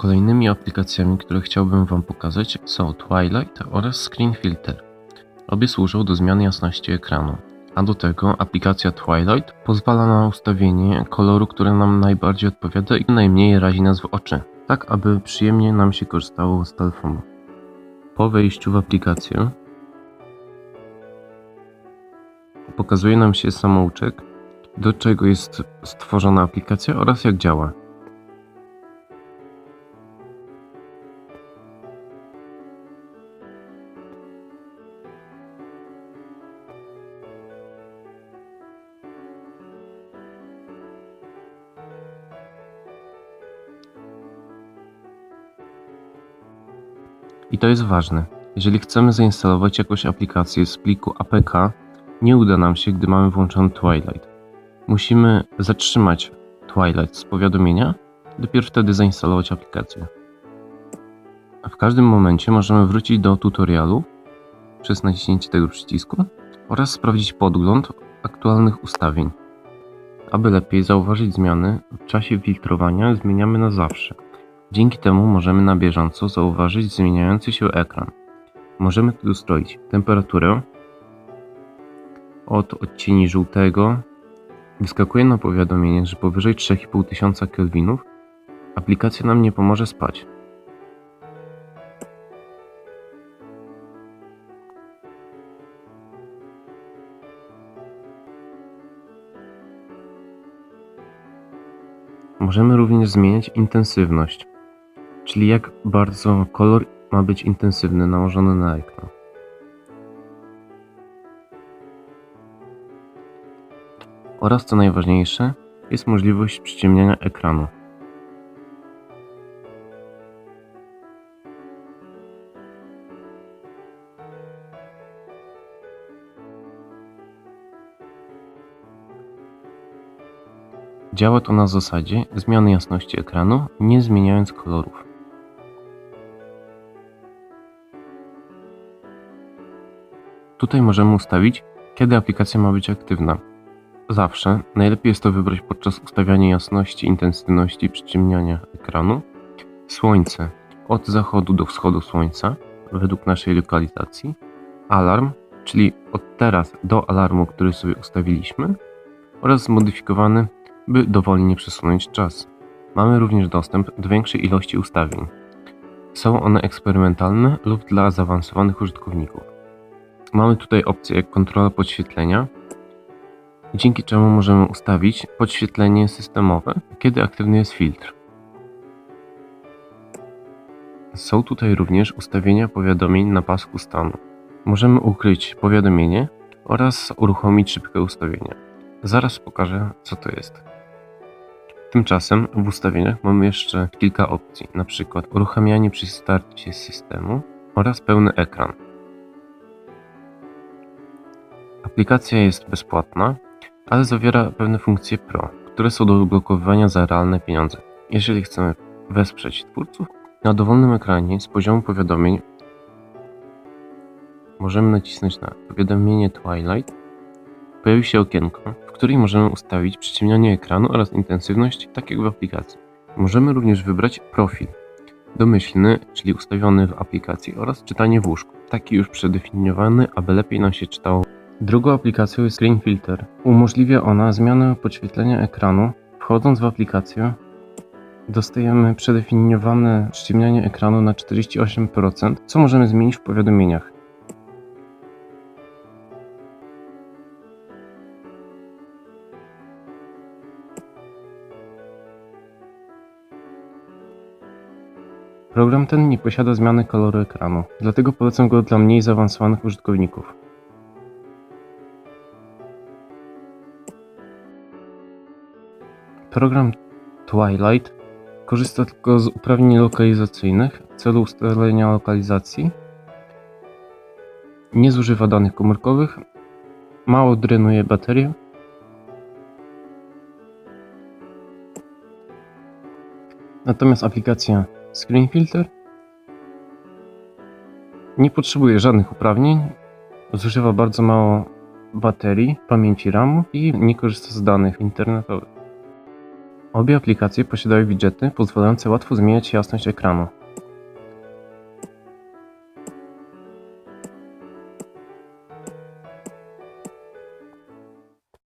Kolejnymi aplikacjami, które chciałbym Wam pokazać są Twilight oraz Screen Filter. Obie służą do zmiany jasności ekranu. A do tego aplikacja Twilight pozwala na ustawienie koloru, który nam najbardziej odpowiada i najmniej razi nas w oczy, tak aby przyjemnie nam się korzystało z telefonu. Po wejściu w aplikację pokazuje nam się samouczek, do czego jest stworzona aplikacja oraz jak działa. I to jest ważne. Jeżeli chcemy zainstalować jakąś aplikację z pliku APK, nie uda nam się, gdy mamy włączony Twilight. Musimy zatrzymać Twilight z powiadomienia, dopiero wtedy zainstalować aplikację. W każdym momencie możemy wrócić do tutorialu przez naciśnięcie tego przycisku oraz sprawdzić podgląd aktualnych ustawień. Aby lepiej zauważyć zmiany, w czasie filtrowania zmieniamy na zawsze. Dzięki temu możemy na bieżąco zauważyć zmieniający się ekran. Możemy tu ustroić temperaturę od odcieni żółtego. Wyskakuje na powiadomienie, że powyżej 3500 kelwinów aplikacja nam nie pomoże spać. Możemy również zmieniać intensywność, czyli jak bardzo kolor ma być intensywny nałożony na ekran. Oraz co najważniejsze, jest możliwość przyciemniania ekranu. Działa to na zasadzie zmiany jasności ekranu, nie zmieniając kolorów. Tutaj możemy ustawić, kiedy aplikacja ma być aktywna. Zawsze najlepiej jest to wybrać podczas ustawiania jasności, intensywności i przyciemniania ekranu. Słońce od zachodu do wschodu słońca według naszej lokalizacji. Alarm, czyli od teraz do alarmu, który sobie ustawiliśmy. Oraz zmodyfikowany by dowolnie przesunąć czas. Mamy również dostęp do większej ilości ustawień. Są one eksperymentalne lub dla zaawansowanych użytkowników. Mamy tutaj opcję kontrola podświetlenia, dzięki czemu możemy ustawić podświetlenie systemowe, kiedy aktywny jest filtr. Są tutaj również ustawienia powiadomień na pasku stanu. Możemy ukryć powiadomienie oraz uruchomić szybkie ustawienia. Zaraz pokażę, co to jest. Tymczasem w ustawieniach mamy jeszcze kilka opcji, np. uruchamianie przy starcie systemu oraz pełny ekran. Aplikacja jest bezpłatna, ale zawiera pewne funkcje Pro, które są do odblokowywania za realne pieniądze. Jeżeli chcemy wesprzeć twórców, na dowolnym ekranie z poziomu powiadomień możemy nacisnąć na powiadomienie Twilight. Pojawi się okienko, w którym możemy ustawić przyciemnianie ekranu oraz intensywność, tak jak w aplikacji. Możemy również wybrać profil domyślny, czyli ustawiony w aplikacji oraz czytanie w łóżku, taki już przedefiniowany, aby lepiej nam się czytało Drugą aplikacją jest Screen Filter. Umożliwia ona zmianę podświetlenia ekranu. Wchodząc w aplikację, dostajemy przedefiniowane przyciemnianie ekranu na 48%, co możemy zmienić w powiadomieniach. Program ten nie posiada zmiany koloru ekranu, dlatego polecam go dla mniej zaawansowanych użytkowników. Program Twilight korzysta tylko z uprawnień lokalizacyjnych w celu ustalenia lokalizacji. Nie zużywa danych komórkowych, mało drenuje baterię. Natomiast aplikacja Screen Filter nie potrzebuje żadnych uprawnień, zużywa bardzo mało baterii, pamięci RAM i nie korzysta z danych internetowych. Obie aplikacje posiadają widgety pozwalające łatwo zmieniać jasność ekranu.